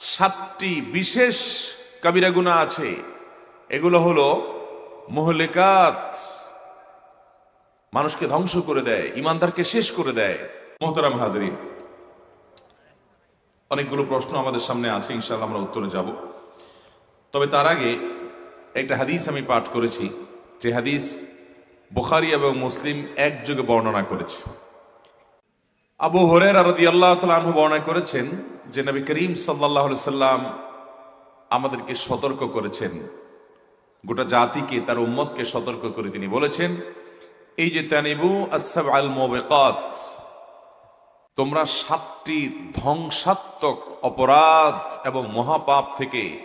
সাতটি বিশেষ কাবিরা গুণা আছে। এগুলো হলো মহলেকাত, মানুষকে ধ্বংস করে দেয়, ইমানদারকে শেষ করে দেয়। মোহতারাম হাজরিন অনেকগুলো প্রশ্ন আমাদের সামনে আছে, ইনশাআল্লাহ আমরা উত্তরে যাব। তবে তার আগে একটা হাদিস আমি পাঠ করেছি, যে হাদিস বুখারি এবং মুসলিম একযোগে বর্ণনা করেছে। আবু হরের আরদি আল্লাহ তালু বর্ণনা করেছেন যে নবী করিম সাল্লাহ সাল্লাম আমাদেরকে সতর্ক করেছেন। গোটা জাতিকে, তার উম্মতকে সতর্ক করে তিনি বলেছেন এই যে তানিবু আসাব আল মোবেকাত। তোমরা সাতটি ধ্বংসাত্মক অপরাধ এবং মহাপাপ থেকে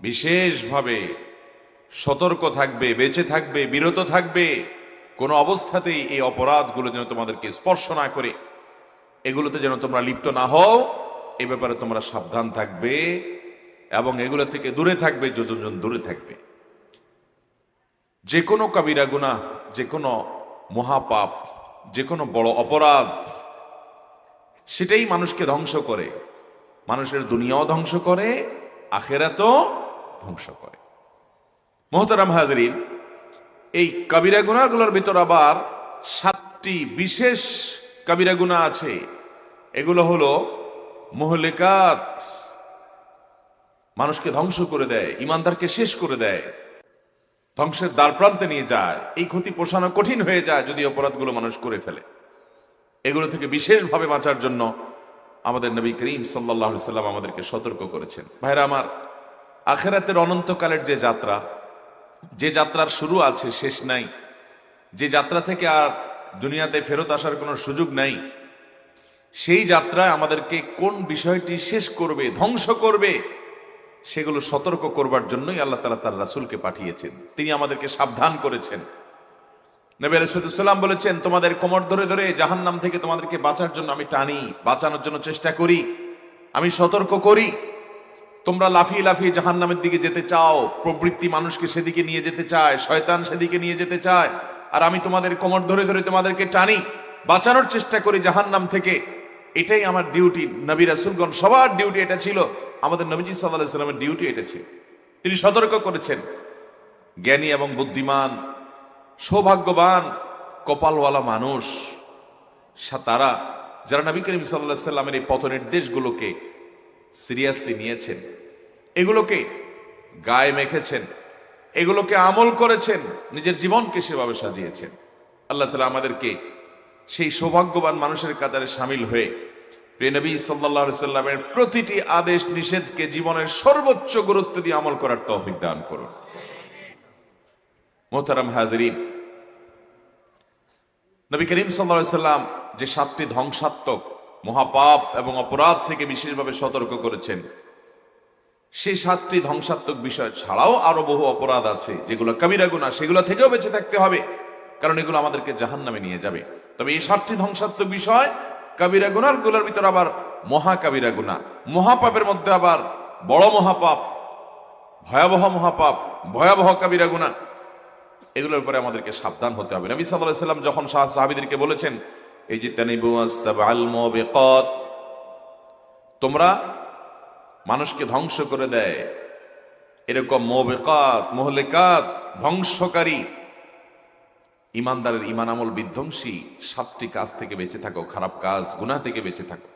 বিশেষভাবে সতর্ক থাকবে, বেঁচে থাকবে, বিরত থাকবে। কোনো অবস্থাতেই এই অপরাধগুলো যেন তোমাদেরকে স্পর্শ না করে। এগুলোতে যেন তোমরা লিপ্ত না হও। এ ব্যাপারে তোমরা সাবধান থাকবে এবং এগুলো থেকে দূরে থাকবে যোজন দূরে থাকবে। যে কোনো কাবিরা গুনাহ যে কোনো মহাপাপ যে কোনো বড় অপরাধ, সেটাই মানুষকে ধ্বংস করে। মানুষের দুনিয়াও ধ্বংস করে, আখেরাতও ধ্বংস করে। মোহতারাম হাজরিন, এই কাবিরা গুনাগুলোর ভিতর আবার সাতটি বিশেষ কাবিরা গুণা আছে। এগুলো হলো মহলেকাত। মানুষকে ধ্বংস করে দেয়, ইমানদারকে শেষ করে দেয়, ধ্বংসের দ্বার প্রান্তে নিয়ে যায়, এই ক্ষতি পোষানো কঠিন হয়ে যায় যদি অপরাধগুলো মানুষ করে ফেলে। এগুলো থেকে বিশেষভাবে বাঁচার জন্য আমাদের নবী করিম সাল্লাহ সাল্লাম আমাদেরকে সতর্ক করেছেন। ভাইরা আমার, আখেরাতের অনন্তকালের যে যাত্রা, যে যাত্রার শুরু আছে, শেষ নাই, যে যাত্রা থেকে আর দুনিয়াতে ফেরত আসার কোনো সুযোগ নাই সেই যাত্রায় আমাদেরকে কোন বিষয়টি শেষ করবে, ধ্বংস করবে, সেগুলো সতর্ক করবার জন্যই আল্লাহ তালা তার রাসুলকে পাঠিয়েছেন। তিনি আমাদেরকে সাবধান করেছেন। নবী আলাইসাল্লাম বলেছেন, তোমাদের কোমর ধরে ধরে জাহান্নাম থেকে তোমাদেরকে বাঁচার জন্য আমি টানি, বাঁচানোর জন্য চেষ্টা করি, আমি সতর্ক করি। তোমরা লাফিয়ে লাফিয়ে জাহান্নামের দিকে যেতে চাও, প্রবৃত্তি মানুষকে সেদিকে নিয়ে যেতে চায়, শয়তান সেদিকে নিয়ে যেতে চায়, আর আমি তোমাদের কোমর ধরে ধরে তোমাদেরকে টানি, বাঁচানোর চেষ্টা করি জাহান্নাম থেকে। এটাই আমার ডিউটি নবী রাসুলগণ, সবার ডিউটি এটা ছিল। আমাদের নবীজি সাল্লাহ সাল্লামের ডিউটি এটা ছিল। তিনি সতর্ক করেছেন। জ্ঞানী এবং বুদ্ধিমান, সৌভাগ্যবান কপালওয়ালা মানুষ। তারা, যারা নবী করিম সাল্লাহ সাল্লামের এই পথ নির্দেশগুলোকে সিরিয়াসলি নিয়েছেন। এগুলোকে গায়ে মেখেছেন। এগুলোকে আমল করেছেন। নিজের জীবনকে সেভাবে সাজিয়েছেন। আল্লাহ তালা আমাদেরকে সেই সৌভাগ্যবান মানুষের কাতারে সামিল হয়ে প্রেনবী সাল্লাহ সাল্লামের প্রতিটি আদেশ, নিষেধকে জীবনের সর্বোচ্চ গুরুত্ব দিয়ে আমল করার তৌফিক দান করুন। মোহতারাম হাজরিন, নবী করিম সাল্লা সাল্লাম যে সাতটি ধ্বংসাত্মক, মহাপাপ এবং অপরাধ থেকে বিশেষভাবে সতর্ক করেছেন, সেই সাতটি ধ্বংসাত্মক বিষয় ছাড়াও আরও বহু অপরাধ আছে যেগুলো কবিরা গুণা সেগুলো থেকেও বেঁচে থাকতে হবে। কারণ এগুলো আমাদেরকে জাহান নামে নিয়ে যাবে। তবে এই সাতটি ধ্বংসাত্মক বিষয়, কবিরা গুনারগুলোর ভিতর আবার মহা কবিরা গুণা মহাপাপের মধ্যে আবার বড় মহাপাপ, ভয়াবহ মহাপাপ, ভয়াবহ কবিরা গুণা এগুলোর উপরে আমাদেরকে সাবধান হতে হবে। নবী সাল্লাহ সাল্লাম যখন শাহ সাহাবিদেরকে বলেছেন এই যে তানিবু মুবিকাত তোমরা মানুষকে ধ্বংস করে দেয়। এরকম মোবেকাত, মোহলেকাত, ধ্বংসকারী ইমানদারের ইমান আমল বিধ্বংসী, সাতটি কাজ থেকে বেঁচে থাকো, খারাপ কাজ, গুনাহ থেকে বেঁচে থাকো।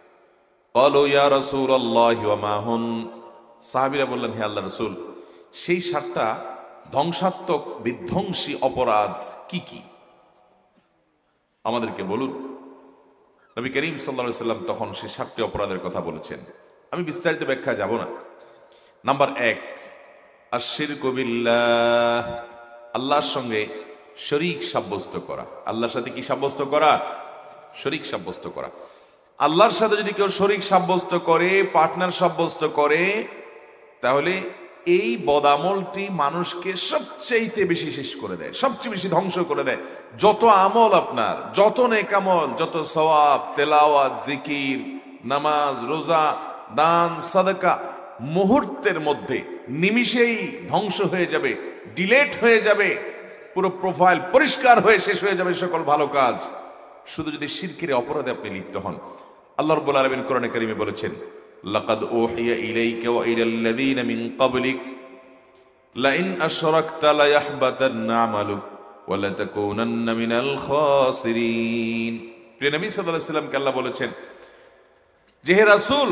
সাহাবিরা বললেন, হে আল্লাহ রসুল, সেই সাতটা ধ্বংসাত্মক, বিধ্বংসী অপরাধ কি কি? আমাদেরকে বলুন। নবী করিম সাল্লা সাল্লাম তখন সেই সাতটি অপরাধের কথা বলেছেন। আমি বিস্তারিত ব্যাখ্যা যাব না। নাম্বার এক আশির কবিল্লা আল্লাহর সঙ্গে শরিক সাব্যস্ত করা। আল্লাহর সাথে কি সাব্যস্ত করা? শরিক সাব্যস্ত করা। আল্লাহর সাথে যদি কেউ শরিক সাব্যস্ত করে, পার্টনার সাব্যস্ত করে, তাহলে এই বদামলটি মানুষকে সবচেয়ে বেশি শেষ করে দেয়, সবচেয়ে বেশি ধ্বংস করে দেয়। যত আমল আপনার, যত নেকামল, যত সওয়াব, তেলাওয়াত, জিকির, নামাজ, রোজা, দান, সাদাকা, মুহূর্তের মধ্যে নিমিষেই ধ্বংস হয়ে যাবে, ডিলেট হয়ে যাবে পুরো প্রোফাইল পরিষ্কার হয়ে শেষ হয়ে যাবে সকল ভালো কাজ। শুধু যদি শিরকিরে অপরাধে আপনি লিপ্ত হন। আল্লাহ রব্বুল আলমিন কোরআনে কারিমে বলেছেন, লাকাদ ওহিয়া ইলাইকা ওয়া ইলাল লাযীনা মিন ক্বাবলিক, লাইন আশরাকতা লায়াহবাতান্না আমালুক ওয়া লাতাকুনান্না মিনাল খাসিরিন। প্রিয় নবী সাল্লাল্লাহু আলাইহি সাল্লামকে আল্লাহ বলেছেন, যে হে রাসূল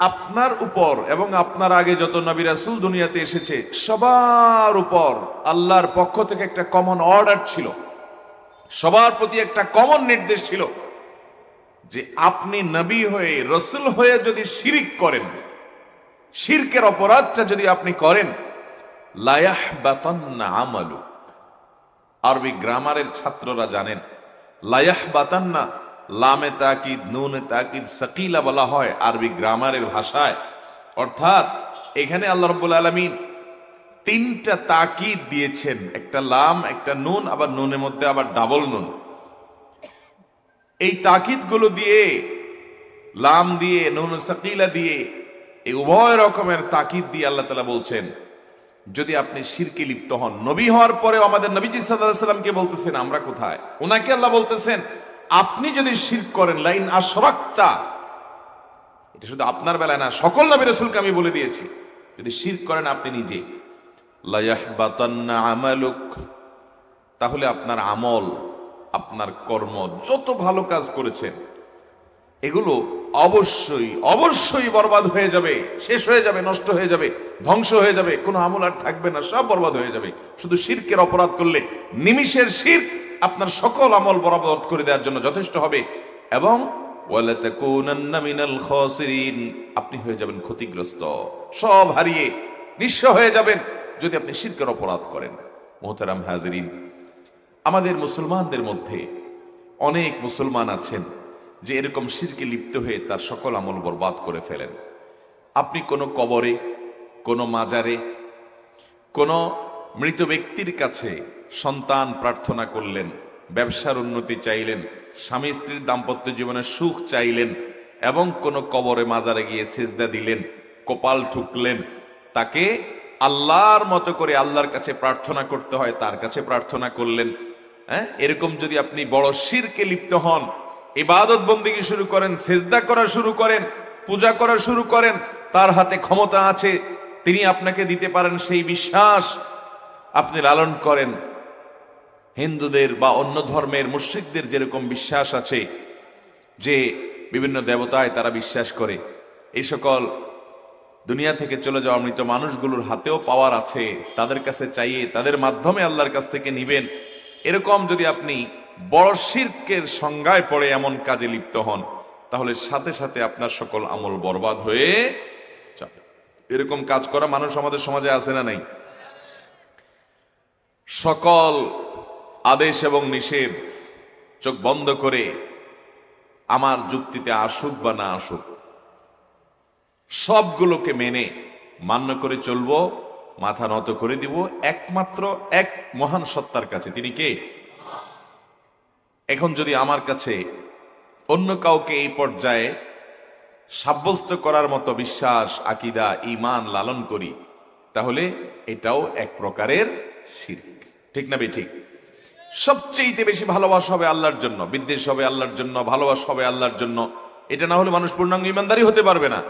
আপনার উপর এবং আপনার আগে যত নবী রাসুল দুনিয়াতে এসেছে, সবার উপর আল্লাহর পক্ষ থেকে একটা কমন অর্ডার ছিল। সবার প্রতি একটা কমন নির্দেশ ছিল যে আপনি নবী হয়ে, রসুল হয়ে যদি শিরিক করেন, শিরকের অপরাধটা যদি আপনি করেন লায়াহ বাতান্না আমালুক আরবি গ্রামারের ছাত্ররা জানেন লায়াহ বাতান্না লামে তাকিদ, নুনে তাকিদ, সাকিলা বলা হয় আরবি গ্রামারের ভাষায়। অর্থাৎ এখানে আল্লাহ রব্বুল আলমিন তিনটা তাকিদ দিয়েছেন। একটা লাম, একটা নুন, আবার নুনের মধ্যে আবার ডাবল নুন। এই তাকিদগুলো দিয়ে, লাম দিয়ে, নুন সাকিলা দিয়ে, এই উভয় রকমের তাকিদ দিয়ে আল্লাহ তালা বলছেন, যদি আপনি শিরকে লিপ্ত হন। নবী হওয়ার পরেও আমাদের নবীজি সাল্লামকে বলতেছেন, আমরা কোথায়? ওনাকে আল্লাহ বলতেছেন আপনি যদি শির করেন, লাইন আশরাক্তা, এটা শুধু আপনার বেলায় না, সকল নবী রসুলকে আমি বলে দিয়েছি, যদি শির করেন আপনি নিজে। আমালুক, তাহলে আপনার আমল, আপনার কর্ম, যত ভালো কাজ করেছেন, এগুলো অবশ্যই অবশ্যই বরবাদ হয়ে যাবে, শেষ হয়ে যাবে, নষ্ট হয়ে যাবে, ধ্বংস হয়ে যাবে, কোনো আমল আর থাকবে না, সব বরবাদ হয়ে যাবে। শুধু শিরকের অপরাধ করলে নিমিষের শির আপনার সকল আমল বরবাদ করে দেওয়ার জন্য যথেষ্ট হবে। এবং আপনি হয়ে যাবেন ক্ষতিগ্রস্ত। সব হারিয়ে নিঃস্ব হয়ে যাবেন যদি আপনি শিরকের অপরাধ করেন। মোহতারাম হাজরিন, আমাদের মুসলমানদের মধ্যে অনেক মুসলমান আছেন যে এরকম শিরকে লিপ্ত হয়ে তার সকল আমল বরবাদ করে ফেলেন। আপনি কোনো কবরে, কোনো মাজারে, কোনো মৃত ব্যক্তির কাছে সন্তান প্রার্থনা করলেন, ব্যবসার উন্নতি চাইলেন, স্বামী স্ত্রীর দাম্পত্য জীবনের সুখ চাইলেন এবং কোনো কবরে মাজারে গিয়ে সেজদা দিলেন, কপাল ঠুকলেন। তাকে আল্লাহর মতো করে আল্লাহর কাছে প্রার্থনা করতে হয়, তার কাছে প্রার্থনা করলেন। হ্যাঁ এরকম যদি আপনি বড় শিরকে লিপ্ত হন, ইবাদত বন্দিগি শুরু করেন, সেজদা করা শুরু করেন, পূজা করা শুরু করেন, তার হাতে ক্ষমতা আছে, তিনি আপনাকে দিতে পারেন সেই বিশ্বাস। আপনি লালন করেন। হিন্দুদের বা অন্য ধর্মের মুশ্রিকদের যেরকম বিশ্বাস আছে, যে বিভিন্ন দেবতায় তারা বিশ্বাস করে। এই সকল দুনিয়া থেকে চলে যাওয়া মৃত মানুষগুলোর হাতেও পাওয়ার আছে, তাদের কাছে চাইয়ে তাদের মাধ্যমে আল্লাহর কাছ থেকে নিবেন। এরকম যদি আপনি বড় শির্কের সংজ্ঞায় পড়ে এমন কাজে লিপ্ত হন, তাহলে সাথে সাথে আপনার সকল আমল বরবাদ হয়ে যাবে। এরকম কাজ করা মানুষ আমাদের সমাজে আছে না নাই? সকল আদেশ এবং নিষেধ চোখ বন্ধ করে আমার যুক্তিতে আসুক বা না আসুক, সবগুলোকে মেনে মান্য করে চলবো, মাথা নত করে দিব, একমাত্র এক মহান সত্তার কাছে। তিনি কে? এখন যদি আমার কাছে অন্য কাউকে এই পর্যায়ে সাব্যস্ত করার মতো বিশ্বাস, আকিদা ইমান লালন করি, তাহলে এটাও এক প্রকারের শির্ক। ঠিক না ঠিক সবচেয়ে বেশি ভালোবাসা হবে আল্লাহর জন্য, বিদ্বেষ হবে আল্লাহর জন্য, ভালোবাসা হবে আল্লাহর জন্য। এটা না হলে মানুষ পূর্ণাঙ্গ ইমানদারি হতে পারবে না।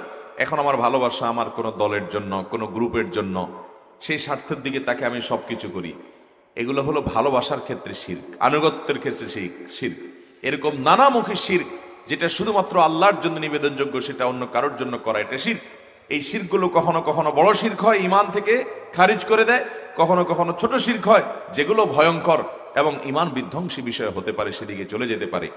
এখন আমার ভালোবাসা আমার কোনো দলের জন্য, কোনো গ্রুপের জন্য, সেই স্বার্থের দিকে তাকে আমি সবকিছু করি। এগুলো হলো ভালোবাসার ক্ষেত্রে শির্ক, আনুগত্যের ক্ষেত্রে শির্ক শির্ক। এরকম নানামুখী শির্ক যেটা শুধুমাত্র আল্লাহর জন্য নিবেদনযোগ্য, সেটা অন্য কারোর জন্য করা, এটা শির্ক। এই শিরগুলো কখনো কখনো বড় শির্ক হয় ইমান থেকে খারিজ করে দেয়। কখনো কখনো ছোট শির্ক হয়, যেগুলো ভয়ঙ্কর এবং ইমান বিধ্বংসী বিষয় হতে পারে, সেদিকে চলে যেতে পারে।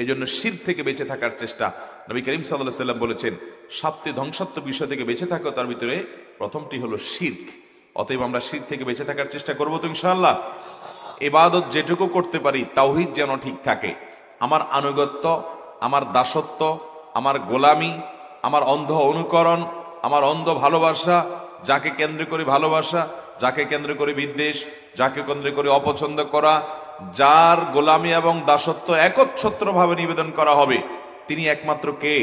এই জন্য শির থেকে বেঁচে থাকার চেষ্টা নবী করিম সাল্লাহ সাল্লাম বলেছেন, সাতটি ধ্বংসাত্মক বিষয় থেকে বেঁচে থাকো, তার ভিতরে প্রথমটি হলো শির্ক। অতএব আমরা শির থেকে বেঁচে থাকার চেষ্টা করব তো ইনশাআল্লাহ। এবাদত যেটুকু করতে পারি, তাওহিদ যেন ঠিক থাকে। আমার আনুগত্য, আমার দাসত্ব, আমার গোলামি, আমার অন্ধ অনুকরণ, আমার অন্ধ ভালোবাসা যাকে কেন্দ্র করে ভালোবাসা, যাকে কেন্দ্র করে বিদ্বেষ, যাকে কেন্দ্র করে অপছন্দ করা, যার গোলামি এবং দাসত্ব একচ্ছত্রভাবে নিবেদন করা হবে, তিনি একমাত্র কে?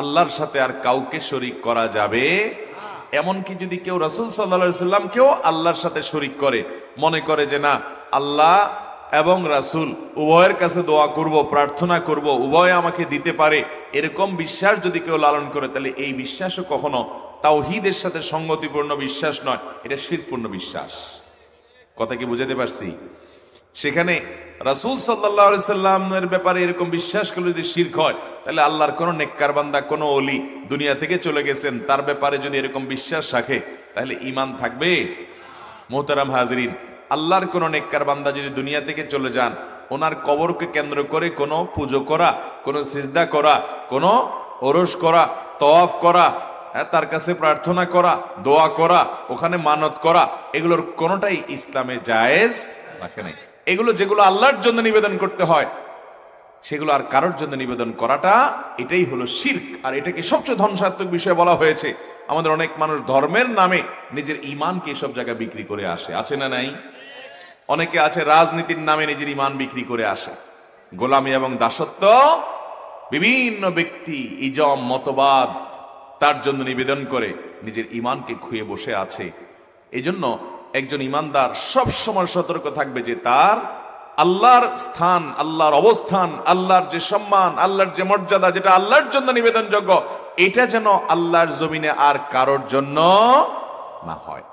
আল্লাহর সাথে আর কাউকে শরিক করা যাবে? এমনকি যদি কেউ রসুল সাল্লা সাল্লামকেও আল্লাহর সাথে শরিক করে, মনে করে যে না, আল্লাহ এবং রাসূল উভয়ের কাছে দোয়া করব, প্রার্থনা করব, উভয় আমাকে দিতে পারে, এরকম বিশ্বাস যদি কেউ লালন করে, তাহলে এই বিশ্বাসও কখনো তাওহীদের সাথে সঙ্গতিপূর্ণ বিশ্বাস নয়, এটা শিরপূর্ণ বিশ্বাস। কথা কি বুঝাতে পারছি? সেখানে রাসূল সাল্লাল্লাহু সাল্লামের ব্যাপারে এরকম বিশ্বাস করলে যদি শিরক হয়, তাহলে আল্লাহর কোনো নেককার বান্দা, কোন অলি দুনিয়া থেকে চলে গেছেন। তার ব্যাপারে যদি এরকম বিশ্বাস রাখে, তাহলে ঈমান থাকবে? মোহতারাম হাজরিন, আল্লাহর কোনো নেককার বান্দা যদি দুনিয়া থেকে চলে যান, ওনার কবরকে কেন্দ্র করে কোনো পুজো করা, কোনো সিজদা করা, কোনো ওরস করা, তওয়াফ করা হ্যাঁ, তার কাছে প্রার্থনা করা দোয়া করা ওখানে মানত করা এগুলোর কোনোটাই ইসলামে জায়েজ রাখে নাই। এগুলো যেগুলো আল্লাহর জন্য নিবেদন করতে হয় সেগুলো আর কারোর জন্য নিবেদন করাটা এটাই হলো শির্ক। আর এটাকে সবচেয়ে ধ্বংসাত্মক বিষয় বলা হয়েছে আমাদের অনেক মানুষ ধর্মের নামে নিজের ইমানকে এসব জায়গায় বিক্রি করে আসে। আছে না নাই? অনেকে আছে রাজনীতির নামে নিজের ইমান বিক্রি করে আসে। গোলামি এবং দাসত্ব বিভিন্ন ব্যক্তি ইজম মতবাদ তার জন্য নিবেদন করে নিজের ইমানকে খুঁয়ে বসে আছে। এই জন্য একজন ইমানদার সবসময় সতর্ক থাকবে যে তার আল্লাহর স্থান, আল্লাহর অবস্থান, আল্লাহর যে সম্মান, আল্লাহর যে মর্যাদা, যেটা আল্লাহর জন্য নিবেদনযোগ্য, এটা যেন আল্লাহর জমিনে আর কারোর জন্য না হয়।